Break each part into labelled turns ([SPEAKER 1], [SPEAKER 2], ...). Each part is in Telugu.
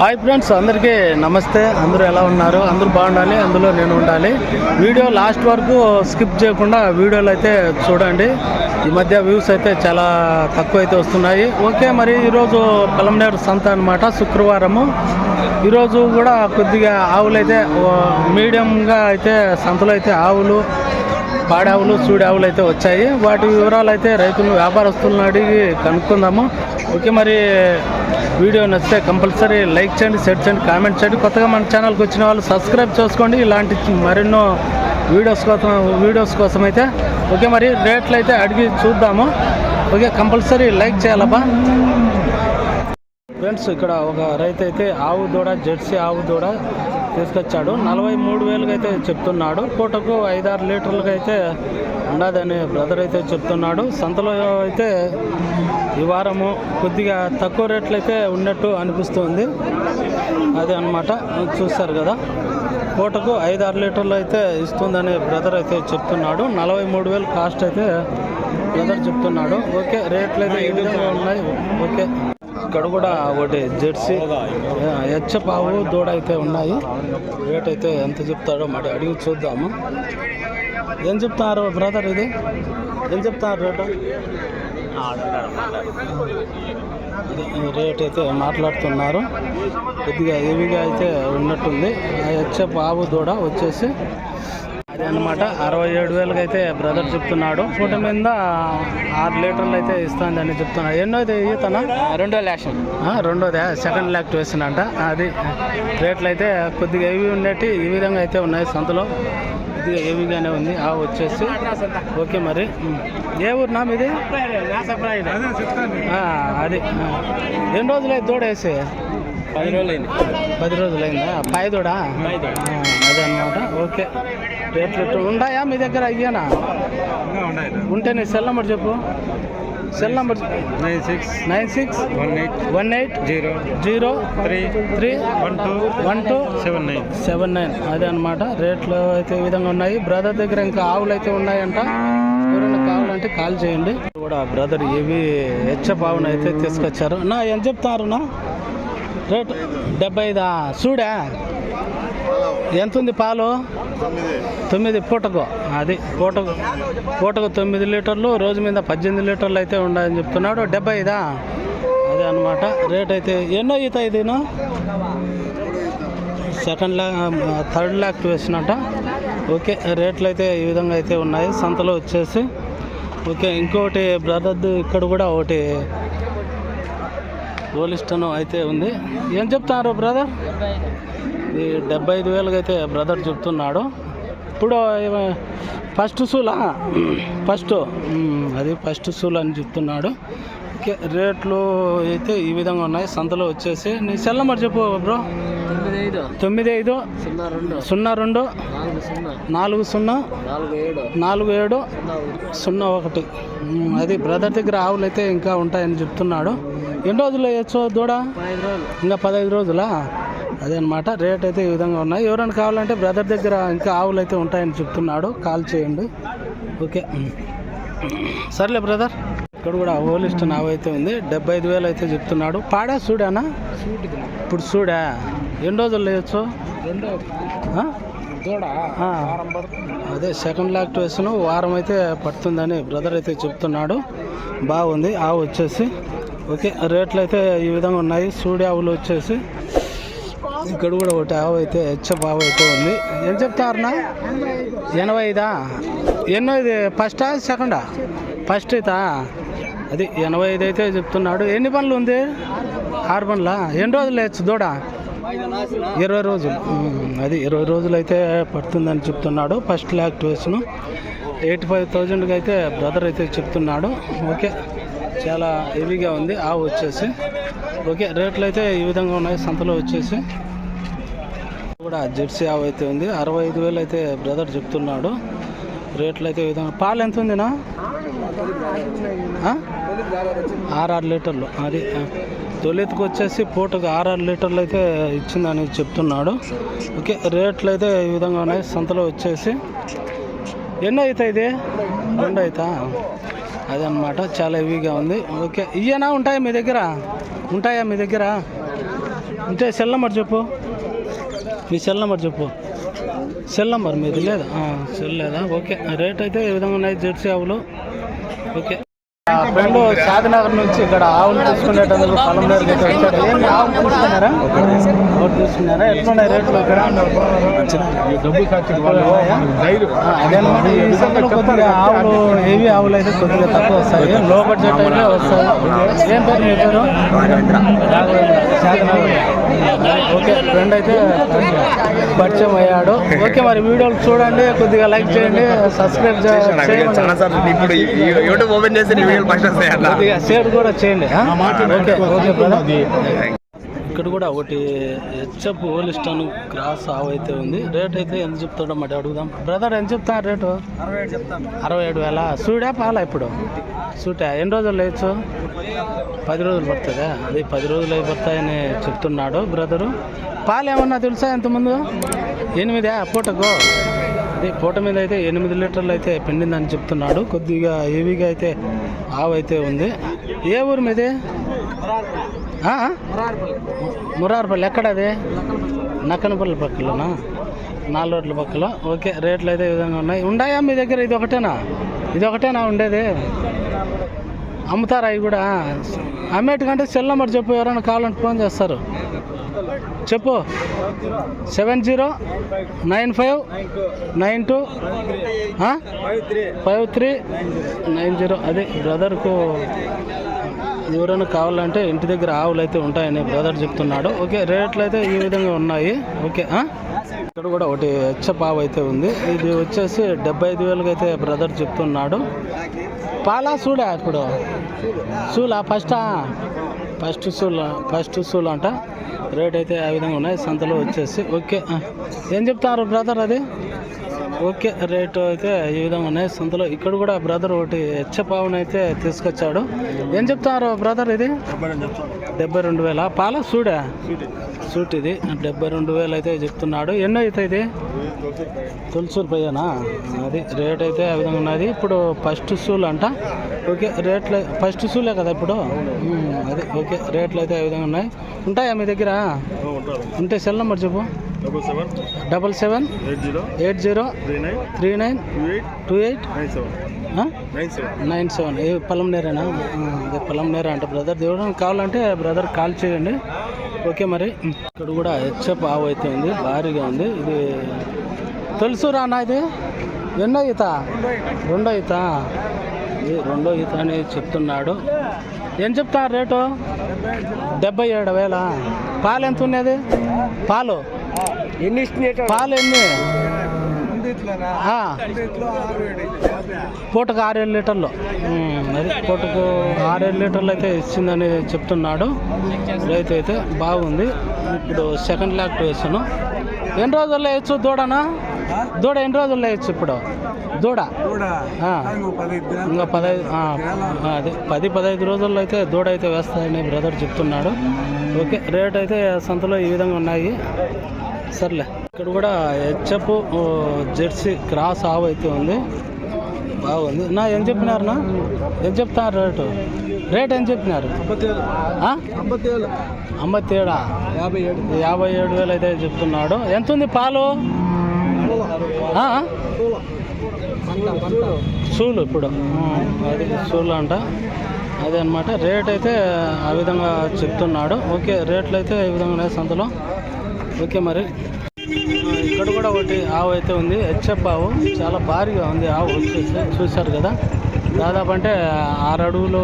[SPEAKER 1] హాయ్ ఫ్రెండ్స్ అందరికీ నమస్తే. అందరూ ఎలా ఉన్నారు? అందరూ బాగుండాలి అందులో నేను ఉండాలి. వీడియో లాస్ట్ వరకు స్కిప్ చేయకుండా వీడియోలు అయితే చూడండి. ఈ మధ్య వ్యూస్ అయితే చాలా తక్కువ అయితే వస్తున్నాయి. ఓకే మరి ఈరోజు పలంనేరు సంత అనమాట శుక్రవారము. ఈరోజు కూడా కొద్దిగా ఆవులు అయితే మీడియంగా అయితే సంతలో అయితే ఆవులు పాడావులు చూడావులు అయితే వచ్చాయి. వాటి వివరాలు అయితే రైతులు వ్యాపారస్తులను అడిగి కనుక్కుందాము. ఓకే మరి వీడియో నచ్చితే కంపల్సరీ లైక్ చేయండి షేర్ చేయండి కామెంట్ చేయండి. కొత్తగా మన ఛానల్కి వచ్చిన వాళ్ళు సబ్స్క్రైబ్ చేసుకోండి. ఇలాంటి మరెన్నో వీడియోస్ కోసం వీడియోస్ కోసం అయితే ఓకే మరి రేట్లు అయితే అడిగి చూద్దాము. ఓకే కంపల్సరీ లైక్ చేయాలబ్బా. ఫ్రెండ్స్ ఇక్కడ ఒక రైతు అయితే ఆవు దూడ జెర్సీ ఆవు దూడ తీసుకొచ్చాడు. నలభై మూడు వేలుగా అయితే చెప్తున్నాడు. పూటకు ఐదారు లీటర్లుగా అయితే ఉండదని బ్రదర్ అయితే చెప్తున్నాడు. సంతలో అయితే ఈ వారము కొద్దిగా తక్కువ రేట్లు అయితే ఉన్నట్టు అనిపిస్తుంది. అదే అనమాట చూస్తారు కదా. పూటకు ఐదారు లీటర్లు అయితే ఇస్తుందని బ్రదర్ అయితే చెప్తున్నాడు. నలభై మూడు వేలు కాస్ట్ అయితే బ్రదర్ చెప్తున్నాడు. ఓకే రేట్లు అయితే ఈ విధంగా ఉన్నాయి. ఓకే. ఇక్కడ కూడా ఒకటి జెర్సీ. హెచ్చపావు దూడ అయితే ఉన్నాయి. రేట్ అయితే ఎంత చెప్తాడో మరి అడిగి చూద్దాము. ఏం చెప్తున్నారు బ్రదర్ ఇది? ఏం చెప్తున్నారు రేటు? రేట్ అయితే మాట్లాడుతున్నారు. కొద్దిగా హెవీగా అయితే ఉన్నట్టుంది. హెచ్చప్ ఆవు దూడ వచ్చేసి అనమాట అరవై ఏడు వేలకి అయితే బ్రదర్ చెప్తున్నాడు. ఫోటో మీద ఆరు లీటర్లు అయితే ఇస్తుందని చెప్తున్నాడు. ఎన్నోది ఈతన
[SPEAKER 2] రెండో ల్యాక్షన్
[SPEAKER 1] రెండోదే సెకండ్ ల్యాక్ వేసినంట అది రేట్లు అయితే కొద్దిగా హెవీ ఉన్నట్టు ఈ విధంగా అయితే ఉన్నాయి సంతలో. కొద్దిగా హెవీగానే ఉంది. ఆ వచ్చేసి. ఓకే మరి. ఏ ఊరు నా మీది? అది. ఎన్ని రోజులు అయితే దూడేసి
[SPEAKER 2] పది రోజులు అయింది.
[SPEAKER 1] పది రోజులైందా పాయి దూడ అదే అనమాట ఓకే. రేట్లు ఉన్నాయా? మీ దగ్గర అయ్యానా? ఉంటే నీ సెల్ నెంబర్ చెప్పు. Cell number
[SPEAKER 2] nine six
[SPEAKER 1] nine six
[SPEAKER 2] one eight
[SPEAKER 1] one eight
[SPEAKER 2] zero
[SPEAKER 1] zero
[SPEAKER 2] three
[SPEAKER 1] three
[SPEAKER 2] one two
[SPEAKER 1] one two
[SPEAKER 2] seven nine.
[SPEAKER 1] Seven nine. అదే అనమాట రేట్లు అయితే ఈ విధంగా ఉన్నాయి. బ్రదర్ దగ్గర ఇంకా ఆవులు అయితే ఉన్నాయంట. ఎవరైనా కావాలంటే కాల్ చేయండి. కూడా బ్రదర్ ఏవి హెచ్చప్ ఆవును అయితే తీసుకొచ్చారు. నా ఎంత చెప్తారు నా రేటు డెబ్బై ఐదా? చూడా ఎంత ఉంది పాలు? తొమ్మిది. పూటకు అది పూటకు పూటకు తొమ్మిది లీటర్లు రోజు మీద పద్దెనిమిది లీటర్లు అయితే ఉన్నాయని చెప్తున్నాడు. డెబ్బై ఐదా? అదే అనమాట రేట్ అయితే ఎన్నో ఈత ఇది సెకండ్ ల్యాక్ థర్డ్ ల్యాక్ వేసినట్ట. ఓకే రేట్లు అయితే ఈ విధంగా అయితే ఉన్నాయి. సంతలో వచ్చేసి ఓకే ఇంకోటి బ్రదర్ది ఇక్కడ కూడా ఒకటి గోలిస్టన్ అయితే ఉంది. ఏం చెప్తున్నారు బ్రదర్ ఇది డెబ్బై ఐదు వేలుగా అయితే బ్రదర్ చెప్తున్నాడు. ఇప్పుడు ఫస్ట్ సూలా ఫస్ట్ అది ఫస్ట్ సూల్ అని చెప్తున్నాడు. ఓకే రేట్లు అయితే ఈ విధంగా ఉన్నాయి. సంతలో వచ్చేసి నీ సెల్ నెంబర్ చెప్పు బ్రో.
[SPEAKER 2] తొమ్మిది ఐదు సున్నా రెండు. నాలుగు సున్నా.
[SPEAKER 1] నాలుగు
[SPEAKER 2] ఏడు. సున్నా ఒకటి.
[SPEAKER 1] అది బ్రదర్ దగ్గర ఆవులు అయితే ఇంకా ఉంటాయని చెప్తున్నాడు. ఎన్ని రోజులు వేయచ్చు దూడ? ఇంకా పదహైదు రోజులా? అదే అనమాట రేట్ అయితే ఈ విధంగా ఉన్నాయి. ఎవరైనా కావాలంటే బ్రదర్ దగ్గర ఇంకా ఆవులు అయితే ఉంటాయని చెప్తున్నాడు. కాల్ చేయండి. ఓకే. సర్లే బ్రదర్. ఇక్కడ కూడా హోలిస్ట్ ఆవు అయితే ఉంది. డెబ్బై ఐదు వేలు అయితే చెప్తున్నాడు. పాడా చూడానా ఇప్పుడు చూడా ఎన్ని రోజులు ఆ. అదే సెకండ్ లాక్టివేషన్ వారం అయితే పడుతుందని బ్రదర్ అయితే చెప్తున్నాడు. బాగుంది ఆవు వచ్చేసి. ఓకే రేట్లు అయితే ఈ విధంగా ఉన్నాయి. సూడి ఆవులు వచ్చేసి. ఇక్కడ కూడా ఒకటి ఆవు అయితే హెచ్చప్ ఆవు అయితే ఉంది. ఏం చెప్తారన్నా? ఎనభై ఐదా? ఎన్నో ఇది ఫస్టా సెకండా ఫస్ట్ అయితే అది ఎనభై ఐదు అయితే చెప్తున్నాడు. ఎన్ని పనులు ఉంది? ఆరు పనులా? ఎన్ని రోజులు లేచు దూడ? ఇరవై రోజులు. అది ఇరవై రోజులు అయితే పడుతుందని చెప్తున్నాడు. First activation. ఎయిటీ ఫైవ్ థౌజండ్కి అయితే బ్రదర్ అయితే చెప్తున్నాడు. ఓకే. చాలా హెవీగా ఉంది. ఆవు వచ్చేసి. ఓకే. రేట్లు అయితే ఈ విధంగా ఉన్నాయి. సంతలో వచ్చేసి. కూడా జెర్సీ ఆవు అయితే ఉంది. అరవై ఐదు వేలు అయితే బ్రదర్ చెప్తున్నాడు. రేట్లు అయితే ఈ విధంగా పాలు ఎంత ఉందినా? ఆ? ఆరు లీటర్లు. అది తొలితికి వచ్చేసి పూటకు ఆరు లీటర్లు అయితే ఇచ్చిందని చెప్తున్నాడు. ఓకే రేట్లు అయితే ఈ విధంగా ఉన్నాయి. సంతలో వచ్చేసి ఎన్నో అవుతాయి ఇది? రెండు అవుతా? అదనమాట చాలా హెవీగా ఉంది. ఓకే ఇయ్యనా ఉంటాయా మీ దగ్గర? ఉంటాయా మీ దగ్గర? ఉంటే సెల్ నెంబర్ చెప్పు. మీ సెల్ నెంబర్ చెప్పు. సెల్ నెంబర్ మీది లేదా? సెల్ లేదా? ఓకే. రేట్ అయితే ఏ విధంగా ఉన్నాయి? జెర్సీ ఆవులు ఓకే. ఫ్రెండ్ నుంచి ఇక్కడ ఆవులు తీసుకునేటందుకు పొలం దగ్గరికి ఏంటి ఆవులు తీసుకున్నారా? తీసుకున్నారా? ఎట్లున్నాయి రేట్లు ఇక్కడ ఆ, అదేనమాట. ఈ సంతలో కొద్దిగా ఆవులు ఏవి ఆవులు అయితే కొద్దిగా తక్కువ వస్తాయి. లో బడ్జెట్ అయితే వస్తాయి. ఏం పేరు మీ పేరు. ఓకే ఫ్రెండ్ అయితే పరిచయం అయ్యాడు. ఓకే మరి వీడియోలు చూడండి కొద్దిగా లైక్ చేయండి సబ్స్క్రైబ్ చేయండి
[SPEAKER 3] ఇప్పుడు యూట్యూబ్ ఓపెన్ ఫస్ట్ వస్తాయి అట్లా.
[SPEAKER 1] షేర్ కూడా చేయండి ఆ? Okay okay brother. ఇక్కడ కూడా ఒకటి హెచ్ఎఫ్ ఓలిస్టాన్ క్రాస్ ఆవు అయితే ఉంది. రేట్ అయితే ఎంత చెప్తాడో మరి అడుగుదాం. బ్రదర్ ఎంత చెప్తాను రేటు? అరవై ఏడు వేల. సూడా పాలా ఇప్పుడు? సూటా. ఎన్ని రోజులు లేచు? పది రోజులు పడుతుందా? అది పది రోజులు అయిపోతాయని చెప్తున్నాడు బ్రదరు. పాలు ఏమన్నా తెలుసా ఎంతమంది ఎనిమిదా? పూటకు? అదే పూట మీద అయితే ఎనిమిది లీటర్లు అయితే పిండిందని చెప్తున్నాడు. కొద్దిగా హెవీగా అయితే ఆవు అయితే ఉంది. ఏ ఊరు మీది? మురార్పల్లి. ఎక్కడ అది నక్కనపల్లి పక్కలోనా? నాలుగు రోడ్ల పక్కలో. ఓకే రేట్లు అయితే ఈ విధంగా ఉన్నాయి. ఉన్నాయా మీ దగ్గర? ఇది ఒకటేనా? ఇది ఒకటేనా ఉండేది? అమ్ముతారా అవి కూడా? అమ్మేటికంటే సెల్ నెంబర్ చెప్పు ఎవరైనా కావాలంటే ఫోన్ చేస్తారు. చెప్పు. Seven zero nine five nine two five three nine zero. అదే బ్రదర్కు ఎవరైనా కావాలంటే ఇంటి దగ్గర ఆవులు అయితే ఉంటాయని బ్రదర్ చెప్తున్నాడు. ఓకే రేట్లు అయితే ఈ విధంగా ఉన్నాయి. ఓకే ఇక్కడ కూడా ఒకటి హెచ్చ ఆవు అయితే ఉంది. ఇది వచ్చేసి డెబ్బై ఐదు వేలకి అయితే బ్రదర్ చెప్తున్నాడు. పాలా చూడా ఇప్పుడు? చూలా ఫస్టా? ఫస్ట్ సూల్ ఫస్ట్ సూల్ అంట. రేట్ అయితే ఆ విధంగా ఉన్నాయి. సంతలో వచ్చేసి ఓకే. ఏం చెప్తారు బ్రదర్ అది? ఓకే రేటు అయితే ఈ విధంగా ఉన్నాయి. సంతలో ఇక్కడ కూడా బ్రదర్ ఒకటి హెచ్చపావును అయితే తీసుకొచ్చాడు. ఏం చెప్తారు బ్రదర్ ఇది? డెబ్బై రెండు వేల? పాల సూడా? సూట్ ఇది. డెబ్బై రెండు వేలు అయితే చెప్తున్నాడు. ఎన్నో అయితే ఇది? తులసూరు పయ్యనా అది రేట్ అయితే ఆ విధంగా ఉన్నది. ఇప్పుడు ఫస్ట్ షూలు అంట. ఓకే రేట్లు ఫస్ట్ షూలే కదా ఇప్పుడు? అదే అది ఓకే రేట్లు అయితే ఆ విధంగా ఉన్నాయి. ఉంటాయా మీ దగ్గర? ఉంటే సెల్ నెంబర్ చెప్పు.
[SPEAKER 3] Seven
[SPEAKER 1] double seven
[SPEAKER 3] eight zero
[SPEAKER 1] eight zero
[SPEAKER 3] three nine
[SPEAKER 1] three nine
[SPEAKER 3] two eight
[SPEAKER 1] two eight
[SPEAKER 3] nine seven.
[SPEAKER 1] ఏ పొలం నేరేనా? అదే పొలం అంట బ్రదర్. దేవుడు కావాలంటే బ్రదర్ కాల్ చేయండి. ఓకే మరి. ఇక్కడ కూడా హెచ్ఎఫ్ ఆవు అయితే ఉంది. భారీగా ఉంది. ఇది తెలుసురా అన్న ఇది? ఎన్నో ఈత? రెండో ఈత? రెండో ఈత అని చెప్తున్నాడు. ఏం చెప్తా రేటు? డెబ్బై ఏడు వేల. పాలు ఎంత ఉన్నది? పాలు?
[SPEAKER 2] ఎన్ని
[SPEAKER 1] పాలు ఎన్ని. పూటకు ఆరేడు లీటర్లు. అది పూటకు ఆరేడు లీటర్లు అయితే ఇచ్చిందని చెప్తున్నాడు. రైతు అయితే బాగుంది. ఇప్పుడు సెకండ్ లాక్ వేసాను. ఎన్ని రోజుల్లో వేయచ్చు దూడనా? దూడ ఎన్ని రోజుల్లో వేయచ్చు ఇప్పుడు? దూడ. ఇంకా పదహైదు అదే. పది పదహైదు రోజుల్లో అయితే దూడ అయితే వేస్తాయని బ్రదర్ చెప్తున్నాడు. ఓకే రేట్ అయితే సంతలో ఈ విధంగా ఉన్నాయి. సర్లే. ఇక్కడ కూడా హెచ్ఎఫ్ జెర్సీ క్రాస్ ఆవు అయితే ఉంది. బాగుంది. నా ఏం చెప్పినారు నా? ఏం చెప్తున్నారు రేటు? రేట్ ఏం చెప్పినారు? అంబత్తేడా.
[SPEAKER 2] యాభై ఏడు.
[SPEAKER 1] యాభై ఏడు వేలు అయితే చెప్తున్నాడు. ఎంత ఉంది పాలు? షూలు సూలు ఇప్పుడు. అది సూలు అంట. అదే అనమాట రేట్ అయితే ఆ విధంగా చెప్తున్నాడు. ఓకే రేట్లు అయితే ఈ విధంగా సంతలో. ఓకే మరి. ఇక్కడ కూడా ఒకటి ఆవు అయితే ఉంది. హెచ్ఎఫ్ ఆవు. చాలా భారీగా ఉంది ఆవు వచ్చేసి. చూశారు కదా. దాదాపు అంటే ఆరు అడుగులు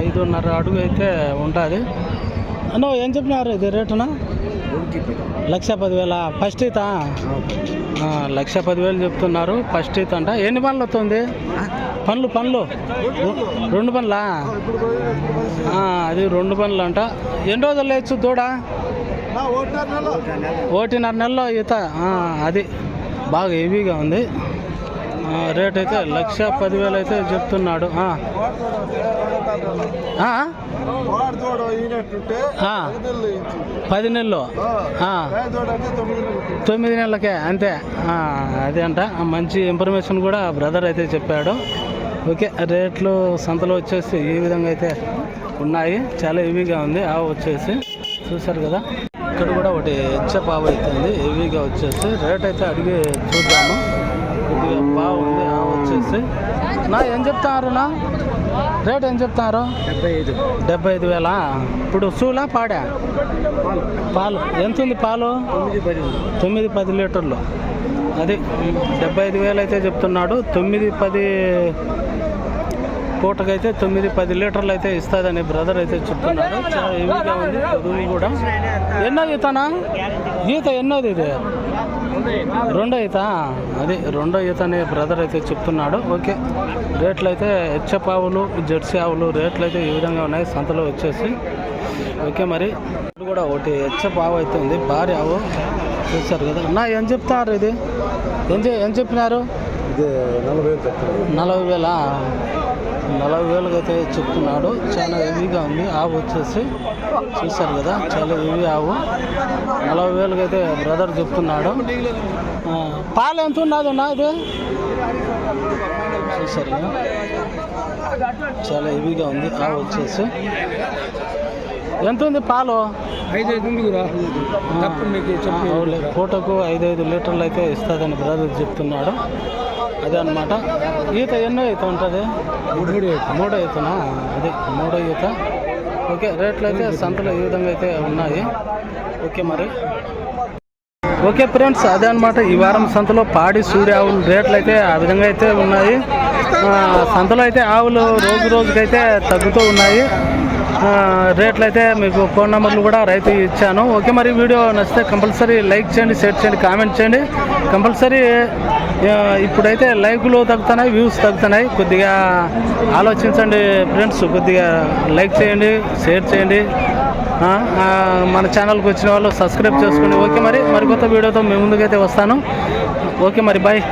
[SPEAKER 1] ఐదున్నర అడుగు అయితే ఉంటుంది అన్న ఏం చెప్పినారు ఇది రేటునా? లక్ష పదివేల? ఫస్ట్ ఈత లక్ష పదివేలు చెప్తున్నారు. ఫస్ట్ ఈత అంట. ఎన్ని పనులు వస్తుంది? పనులు పనులు. రెండు పనులా? అది రెండు పనులు అంట. ఎన్ని రోజులు లేచు దూడ? ఒకటిన్నర నెలలో. ఈత. అది బాగా హెవీగా ఉంది. రేట్ అయితే లక్ష పదివేలు అయితే చెప్తున్నాడు. పది నెలలు. తొమ్మిది నెలలకే అంతే. అదే అంట. మంచి ఇన్ఫర్మేషన్ కూడా బ్రదర్ అయితే చెప్పాడు. ఓకే రేట్లు సంతలో వచ్చేసి ఈ విధంగా అయితే ఉన్నాయి. చాలా హెవీగా ఉంది. ఆవు వచ్చేసి చూశారు కదా. ఇక్కడ కూడా ఒకటి హెచ్చ పావు అవుతుంది హెవీగా వచ్చేసి రేట్ అయితే అడిగి చూద్దాము. వచ్చేసి నా ఏం చెప్తారు నా? రేట్ ఏం చెప్తారు?
[SPEAKER 2] డెబ్బై ఐదు.
[SPEAKER 1] డెబ్బై ఐదు వేల? ఇప్పుడు సూలా పాడా? పాలు. ఎంత ఉంది పాలు?
[SPEAKER 2] తొమ్మిది పది
[SPEAKER 1] తొమ్మిది పది లీటర్లు. అది డెబ్బై ఐదు వేలు అయితే చెప్తున్నాడు. తొమ్మిది పది పూటకైతే తొమ్మిది పది లీటర్లు అయితే ఇస్తుందని బ్రదర్ అయితే చెప్తున్నాడు. చాలా హెవీగా ఉంది. పొదువు కూడా. ఎన్నో ఈతనా ఈత ఎన్నోది ఇది? రెండో ఈత అది రెండో ఈత అనే బ్రదర్ అయితే చెప్తున్నాడు. ఓకే రేట్లు అయితే హెచ్చప్ ఆవులు జెర్సీ ఆవులు రేట్లు అయితే ఈ విధంగా ఉన్నాయి సంతలో వచ్చేసి. ఓకే మరి ఇప్పుడు కూడా ఒకటి హెచ్చప్ ఆవు అయితే ఉంది భారీ ఆవు. చూస్తారు కదా. నా ఏం చెప్తారు ఇది? ఏం ఏం చెప్పినారు?
[SPEAKER 2] నలభై వేలు?
[SPEAKER 1] నలభై వేల నలభై వేలకు అయితే చెప్తున్నాడు. చాలా హెవీగా ఉంది. ఆవు వచ్చేసి చూశారు కదా చాలా హెవీ ఆవు. నలభై వేలకు అయితే బ్రదర్ చెప్తున్నాడు. పాలు ఎంత ఉన్నది నా ఇది? చూశారు కదా. చాలా హెవీగా ఉంది ఆవు వచ్చేసి. ఎంత ఉంది పాలు?
[SPEAKER 2] ఐదు ఐదు
[SPEAKER 1] పూటకు ఐదు ఐదు లీటర్లు అయితే ఇస్తుందని బ్రదర్ చెప్తున్నాడు. అదే అనమాట ఈత ఎన్నో ఈత ఉంటుంది?
[SPEAKER 2] మూడు ఐదు.
[SPEAKER 1] మూడో ఈతనా? అదే మూడో ఈత. ఓకే రేట్లు అయితే సంతలో ఈ విధంగా అయితే ఉన్నాయి. ఓకే మరి. ఓకే ఫ్రెండ్స్ అదే అనమాట ఈ వారం సంతలో పాడి సూడి ఆవులు రేట్లు అయితే ఆ విధంగా అయితే ఉన్నాయి సంతలో అయితే ఆవులు రోజు రోజుకైతే తగ్గుతూ ఉన్నాయి. రేట్లు అయితే మీకు ఫోన్ నెంబర్లు కూడా రైతు ఇచ్చాను. ఓకే మరి వీడియో నచ్చితే కంపల్సరీ లైక్ చేయండి షేర్ చేయండి కామెంట్ చేయండి. కంపల్సరీ ఇప్పుడైతే లైకులు తగ్గుతున్నాయి వ్యూస్ తగ్గుతున్నాయి. కొద్దిగా ఆలోచించండి ఫ్రెండ్స్ కొద్దిగా లైక్ చేయండి షేర్ చేయండి. మన ఛానల్కి వచ్చిన వాళ్ళు సబ్స్క్రైబ్ చేసుకోండి ఓకే మరి మరికొత్త వీడియోతో మేము ముందుకైతే వస్తాను. ఓకే మరి బాయ్.